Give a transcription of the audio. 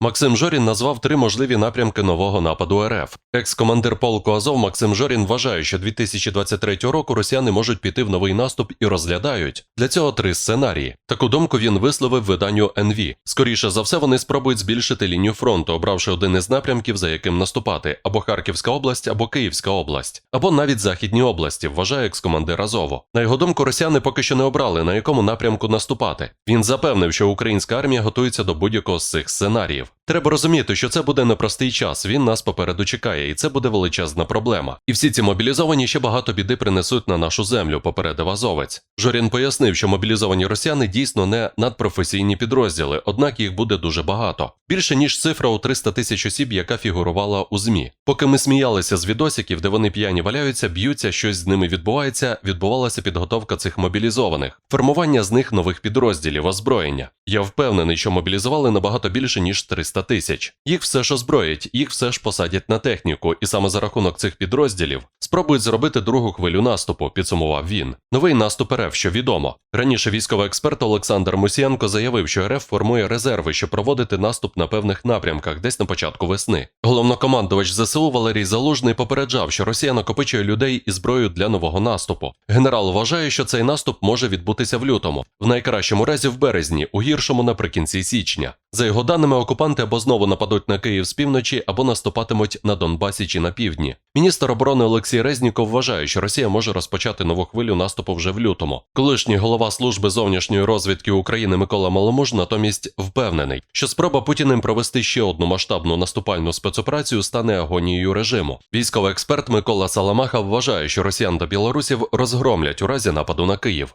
Максим Жорін назвав три можливі напрямки нового нападу РФ. Екс-командир полку Азов Максим Жорін вважає, що 2023 року росіяни можуть піти в новий наступ і розглядають для цього три сценарії. Таку думку він висловив виданню НВ. Скоріше за все, вони спробують збільшити лінію фронту, обравши один із напрямків, за яким наступати: або Харківська область, або Київська область, або навіть західні області, вважає екс-командир Азову. На його думку, росіяни поки що не обрали на якому напрямку наступати. Він запевнив, що українська армія готується до будь-якого з цих сценаріїв. Треба розуміти, що це буде непростий час. Він нас попереду чекає, і це буде величезна проблема. І всі ці мобілізовані ще багато біди принесуть на нашу землю, попередив Азовець. Жорін пояснив, що мобілізовані росіяни дійсно не надпрофесійні підрозділи, однак їх буде дуже багато. Більше ніж цифра у 300 тисяч осіб, яка фігурувала у ЗМІ. Поки ми сміялися з відосиків, де вони п'яні валяються, б'ються, щось з ними відбувається, відбувалася підготовка цих мобілізованих, формування з них нових підрозділів, озброєння. Я впевнений, що мобілізували набагато більше ніж 300 тисяч. Їх все ж озброять, їх все ж посадять на техніку, і саме за рахунок цих підрозділів спробують зробити другу хвилю наступу, підсумував він. Новий наступ РФ, що відомо. Раніше військовий експерт Олександр Мусієнко заявив, що РФ формує резерви, щоб проводити наступ на певних напрямках десь на початку весни. Головнокомандувач ЗСУ Валерій Залужний попереджав, що Росія накопичує людей і зброю для нового наступу. Генерал вважає, що цей наступ може відбутися в лютому, в найкращому разі в березні, у гіршому наприкінці січня. За його даними, окупанти або знову нападуть на Київ з півночі, або наступатимуть на Донбасі чи на півдні. Міністр оборони Олексій Резніков вважає, що Росія може розпочати нову хвилю наступу вже в лютому. Колишній голова служби зовнішньої розвідки України Микола Маломуж натомість впевнений, що спроба Путіним провести ще одну масштабну наступальну спецоперацію стане агонією режиму. Військовий експерт Микола Саламаха вважає, що росіян та білорусів розгромлять у разі нападу на Київ.